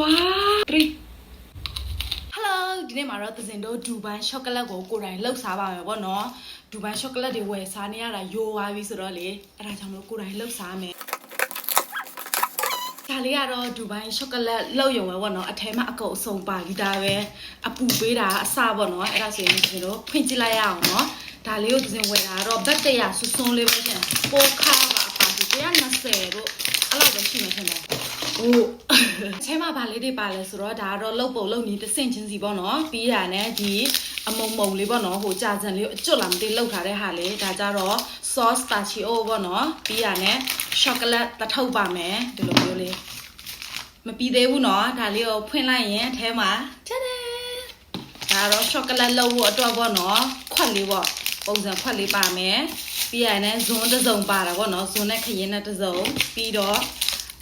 ဝါ3 Hello ဒီနေ့မှာတော့သစင်တို့ဒူဘန်ရှော့ကလက်ကိုကိုယ်တိုင်လှုပ်စားပါမယ်ပေါ့နော်ဒူဘန်ရှော့ကလက်တွေဝယ်စားနေရတာယိုသွားပြီဆိုတော့လေအဲ့ဒါကြောင့်မလို့ကိုယ်တိုင်လှုပ်စားမယ်ဒါလေးကတော့ဒူဘိုင်းရှော့ကလက်လောက်ရုံပဲပေါ့နော်အထဲမှာအကုတ်အစုံပါပြီးသားပဲအပူပေးတာအစပေါ့နော်အဲ့ဒါဆိုရင်ကျွန်တော်ဖွင့်ကြည့်လိုက်ရအောင်နော်ဒါလေးကိုသစင်ဝယ်တာတော့ဘတ်တရဆွဆွန်းလေးပဲရှင်ပိုခါပါအပါဒီ120တို့အဲ့လောက်ပဲရှိမှထင်တယ်ဟို အထဲမှာဗာလေးတွေပါလဲဆိုတော့ဒါကတော့လုတ်ပုံလုတ်နီးတဆင့်ချင်းစီပေါ့နော်ပြီးတာနဲ့ဒီအမုံမုံလေးပေါ့နော်ဟိုကြာစံလေးအကျွတ်လာမသိလောက်ထားတဲ့ဟာလေဒါကြတော့ sauce pistachio ပေါ့နော်ပြီးရနဲ့ chocolate တထုပ်ပါမယ်ဒီလိုမျိုးလေးမပြီးသေးဘူးနော်ဒါလေးကိုဖွင့်လိုက်ရင်အထဲမှာတဒဲဒါတော့ chocolate လောက်ဖို့အတွက်ပေါ့နော်ခွက်လေးပေါ့ပုံစံခွက်လေးပါမယ်ပြီးရနဲ့ဇွန်းတစ်စုံပါတာပေါ့နော်ဇွန်းနဲ့ခရင်နဲ့တစ်စုံပြီးတော့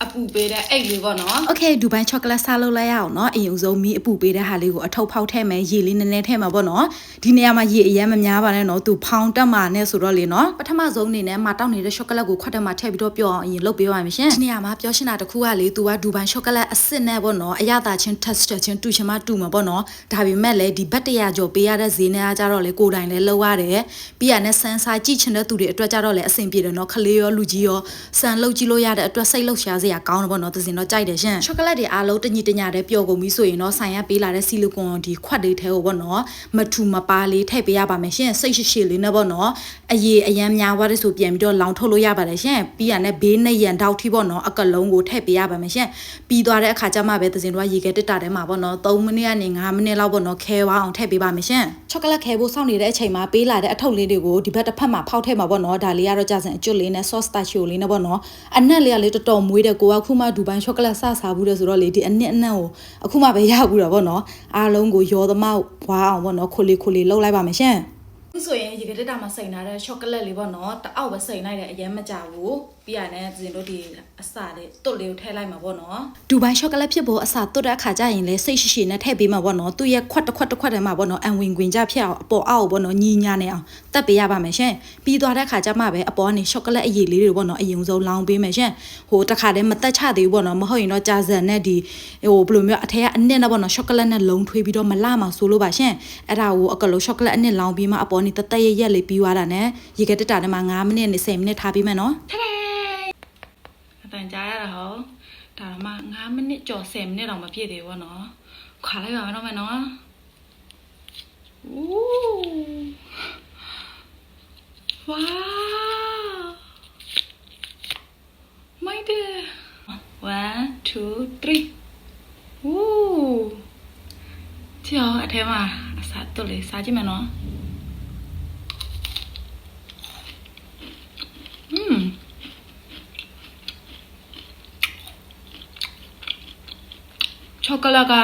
အပူပေးတဲ့အိတ်လေးပေါ့နော်။ Okay ဒူဘိုင်းချောကလက်စားလုပ်လိုက်ရအောင်နော်။အရင်ဆုံးမီးအပူပေးတဲ့ဟာလေးကိုအထုပ်ဖောက်ထည့်မယ်ရေလေးနည်းနည်းထည့်မှာပေါ့နော်။ဒီနေရာမှာရေအရင်မများပါနဲ့နော်။သူဖောင်းတက်မှာနဲ့ဆိုတော့လေနော်။ပထမဆုံးအနေနဲ့မတောက်နေတဲ့ချောကလက်ကိုခွက်ထဲမှာထည့်ပြီးတော့ပြောအောင်အရင်လုပ်ပေးပါမယ်ရှင်။ဒီနေရာမှာပြောရှင်းတာတစ်ခုကလေသူကဒူဘိုင်းချောကလက်အစစ်နဲ့ပေါ့နော်။အရသာချင်း texture ချင်းတူချင်မှတူမှာပေါ့နော်။ဒါပေမဲ့လည်းဒီဘတ်တရာကျော်ပေးရတဲ့ဈေးနဲ့အားကြတော့လေကိုယ်တိုင်လည်းလုပ်ရတယ်။ပြီးရနဲ့စမ်းစားကြည့်ချင်တဲ့သူတွေအတွက်ကြတော့လေအဆင်ပြေတယ်နော်။ခလေးရောလူကြီးရောစမ်းလုပ်ကြည့်လို့ရတဲ့အတွက်စိတ်လှုပ်ရှားစရာကောင်းတယ်ပေါ့နော်သူစင်တော့ကြိုက်တယ်ရှင်ချောကလက်တွေအားလုံးတညိတညာတဲ့ပျော်ကုန်ပြီဆိုရင်တော့ဆိုင်ရပေးလာတဲ့ဆီလီကွန်ဒီခွက်လေးထဲကိုပေါ့နော်မထူမပါလေးထည့်ပေးရပါမယ်ရှင်စိတ်ရှိရှိလေးနဲ့ပေါ့နော်အရေအရန်များွားတဲ့ဆိုပြန်ပြီးတော့လောင်ထုတ်လို့ရပါတယ်ရှင်ပြီးရနဲ့ဘေးနဲ့ရန်တောက်ထိပေါ့နော်အကလုံးကိုထည့်ပေးရပါမယ်ရှင်ပြီးသွားတဲ့အခါကျမှပဲသူစင်တော့ရေခဲတစ်တာထဲမှာပေါ့နော်3မိနစ်ကနေ5မိနစ်လောက်ပေါ့နော်ခဲဝါအောင်ထည့်ပေးပါမယ်ရှင်ချောကလက်ခဲဖို့စောင့်နေတဲ့အချိန်မှာပေးလာတဲ့အထုပ်လေးတွေကိုဒီဘက်တစ်ဖက်မှာဖောက်ထည့်မှာပေါ့နော်ဒါလေးကတော့ကြာစင်အကျွတ်လေးနဲ့ sauce tachio လေးနဲ့ပေါ့နော်အနက်လေးကလေးတော်တော်မွေးတဲ့ကိုကခုမှဒူဘိုင်းချောကလက်စစားဘူးတဲ့ဆိုတော့လေဒီအနစ်အနက်ကိုအခုမှပဲရဘူးတော့ဗောနော်အားလုံးကိုရောသမောက်ဘွားအောင်ဗောနော်ခိုလီခိုလီလှုပ်လိုက်ပါမယ်ရှင်အခုဆိုရင်ရေ ကတက်တာမှာစိန်ထားတဲ့ chocolate လေးပေါ့နော်တအောက်ပဲစိန်လိုက်တယ်အရင်မကြဘူးပြီးရတယ်ဇင်တို့ဒီအစလေးတွတ်လေးကိုထည့်လိုက်မှာပေါ့နော်ဒူဘိုင်းချောကလက်ဖြစ်ဖို့အစာတွတ်တဲ့အခါကျရင်လေစိတ်ရှိရှိနဲ့ထည့်ပေးမှာဗောနော်သူ့ရဲ့ခွက်တစ်ခွက်တစ်ခွက်ထဲမှာဗောနော်အန်ဝင်ခွင်ကြဖြစ်အောင်အပေါ်အောက်ဗောနော်ညီညာနေအောင်တက်ပေးရပါမယ်ရှင်ပြီးသွားတဲ့အခါကျမှပဲအပေါ်ကနေချောကလက်အရည်လေးတွေဗောနော်အရင်ဆုံးလောင်းပေးမယ်ရှင်ဟိုတစ်ခါတည်းမတက်ချသေးဘူးဗောနော်မဟုတ်ရင်တော့ကြာဇန်နဲ့ဒီဟိုဘယ်လိုမျိုးအထက်ကအနစ်နဲ့ဗောနော်ချောကလက်နဲ့လုံးထွေးပြီးတော့မလှမှာဆိုလို့ပါရှင်အဲ့ဒါကိုအကလို့ချောကလက်အနစ်လောင်းပြီးမှအပေါ်နေတက်တက်ရရက်လေးပြီးသွားတာနဲ့ရေခဲတက်တာနဲ့မှ9မိနစ်နဲ့10မိနစ်ထားပြီးမယ်နော်အတန်ကြားရတာဟောဒါမှ9မိနစ်ကျော်10မိနစ်တော့မပြည့်သေးဘူးပေါ့နော်ခွာလိုက်ပါမယ်တော့မယ်နော်ဦးဝါမိုက်တယ်1 2 3ဝူးကြောက်အထဲမှာအစားတုတ်လေးစားကြည့်မယ်နော်อืม ချောကလက်က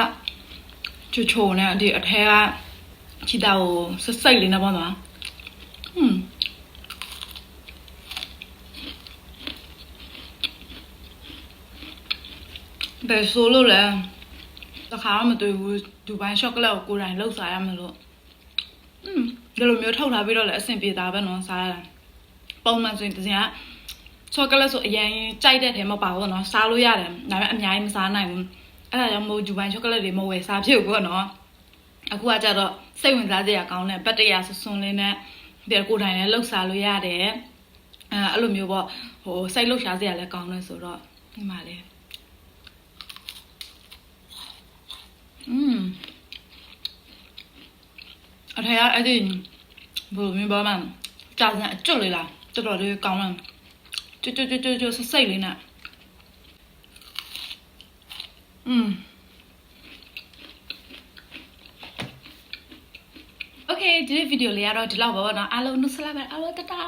ချိုချိုနဲ့ဒီအထဲကချီတာကိုဆစိတ်လေးနဲ့ပေါ့နော်ဟွန်းဘယ်ဆိုလို့လဲတခါမှမတွေ့ဘူးဒူဘိုင်းရှော့ကလက်ကိုကိုယ်တိုင်လှုပ်စားရမယ်လို့อืมဒီလိုမျိုးထုတ်ထားပြီးတော့လည်းအဆင်ပြေတာပဲနော်စားရတာပုံမှန်ဆိုရင်တစင်ကချောကလက်ဆိုအရင်ကြိုက်တဲ့ထဲမှာပါဘောနော်စားလို့ရတယ်ဒါပေမဲ့အများကြီးမစားနိုင်ဘူး အဲ့ဒါကြောင့်မို့ဂျူဘိုင်ချောကလက်တွေမဝယ်စားဖြစ်ဘူးပေါ့နော်အခုကကြတော့စိတ်ဝင်စားစရာကောင်းတဲ့ဘတ်တရာဆွဆွန်လေးနဲ့ဒီကိုယ်တိုင်လည်းလှုပ်ရှားလို့ရတယ်အဲအဲ့လိုမျိုးပေါ့ဟိုစိတ်လှုပ်ရှားစရာလည်းကောင်းတယ်ဆိုတော့ဒီမှာလေอืมအထက်အဲ့ဒီဘယ်လိုမျိုးပါမှကြာစံအကျွတ်လေးလားတော်တော်လေးကောင်းတယ်ကျွတ်ကျွတ်ကျွတ်ကျွတ်စိတ်လေးနဲ့ อืมโอเคဒီဗီဒီယိုလေးကတော့ဒီလောက်ပါပေါ့နော်အားလုံးနှုတ်ဆက်လိုက်ပါအားလုံးတတာ